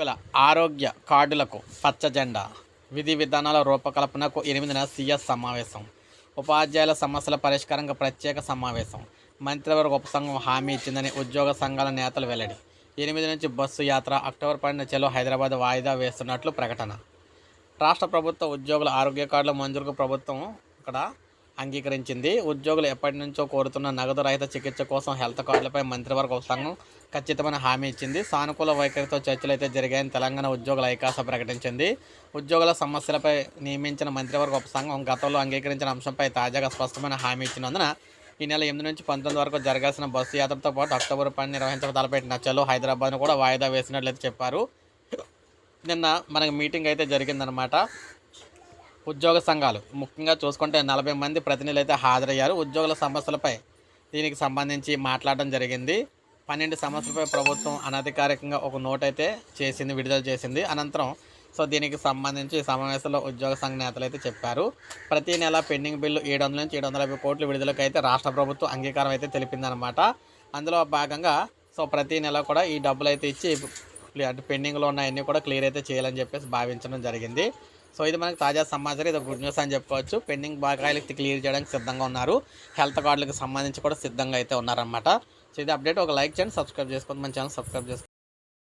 గల ఆరోగ్య కార్డులకు పచ్చ జెండా విధి విధానాల రూపకల్పనకు ఎనిమిదిన సీఎస్ సమావేశం ఉపాధ్యాయుల సమస్యల పరిష్కారంగా ప్రత్యేక సమావేశం మంత్రివర్గ ఉపసంఘం హామీ ఇచ్చిందని ఉద్యోగ సంఘాల నేతలు వెల్లడి. ఎనిమిది నుంచి బస్సు యాత్ర అక్టోబర్ పన్నెండు చెలో హైదరాబాద్ వాయిదా వేస్తున్నట్లు ప్రకటన. రాష్ట్ర ప్రభుత్వ ఉద్యోగుల ఆరోగ్య కార్డుల మంజూరుకు ప్రభుత్వం ఇక్కడ అంగీకరించింది. ఉద్యోగులు ఎప్పటి నుంచో కోరుతున్న నగదు రహిత చికిత్స కోసం హెల్త్ కార్డులపై మంత్రివర్గ ఉపసంఘం ఖచ్చితమైన హామీ ఇచ్చింది. సానుకూల వైఖరితో చర్చలు అయితే జరిగాయని తెలంగాణ ఉద్యోగుల ఐకాస ప్రకటించింది. ఉద్యోగుల సమస్యలపై నియమించిన మంత్రివర్గ ఉపసంఘం గతంలో అంగీకరించిన అంశంపై తాజాగా స్పష్టమైన హామీ ఇచ్చినందున ఈ నెల ఎనిమిది నుంచి పంతొమ్మిది వరకు జరగాల్సిన బస్సు యాత్రతో పాటు అక్టోబర్ పని నిర్వహించక తలపెట్టిన చలో హైదరాబాద్ను కూడా వాయిదా వేసినట్లయితే చెప్పారు. నిన్న మనకి మీటింగ్ అయితే జరిగిందనమాట ఉద్యోగ సంఘాలు. ముఖ్యంగా చూసుకుంటే నలభై మంది ప్రతినిధులు అయితే హాజరయ్యారు. ఉద్యోగుల సమస్యలపై దీనికి సంబంధించి మాట్లాడడం జరిగింది. పన్నెండు సమస్యలపై ప్రభుత్వం అనధికారికంగా ఒక నోట్ అయితే చేసింది విడుదల చేసింది. అనంతరం సో దీనికి సంబంధించి ఈ సమావేశంలో ఉద్యోగ సంఘ నేతలు అయితే చెప్పారు. ప్రతి నెల పెండింగ్ బిల్లు ఏడు వందల నుంచి ఏడు వందల యాభై కోట్ల విడుదలకు అయితే రాష్ట్ర ప్రభుత్వం అంగీకారం అయితే తెలిపిందనమాట అందులో భాగంగా సో ప్రతి నెల కూడా ఈ డబ్బులు అయితే ఇచ్చి అంటే పెండింగ్లో ఉన్నాయన్నీ కూడా క్లియర్ అయితే చేయాలని చెప్పేసి భావించడం జరిగింది. సో ఇది మనకి తాజా సమాచారం. ఇది గుడ్ న్యూస్ అని చెప్పుకోవచ్చు. పెండింగ్ బకాయిలకి క్లియర్ చేయడానికి సిద్ధంగా ఉన్నారు. హెల్త్ కార్డులకు సంబంధించి కూడా సిద్ధంగా అయితే ఉన్నారన్నమాట. సో ఇది అప్డేట్. ఒక లైక్ చేయండి సబ్స్క్రైబ్ చేసుకోండి. మన ఛానల్ సబ్స్క్రైబ్ చేసుకోండి.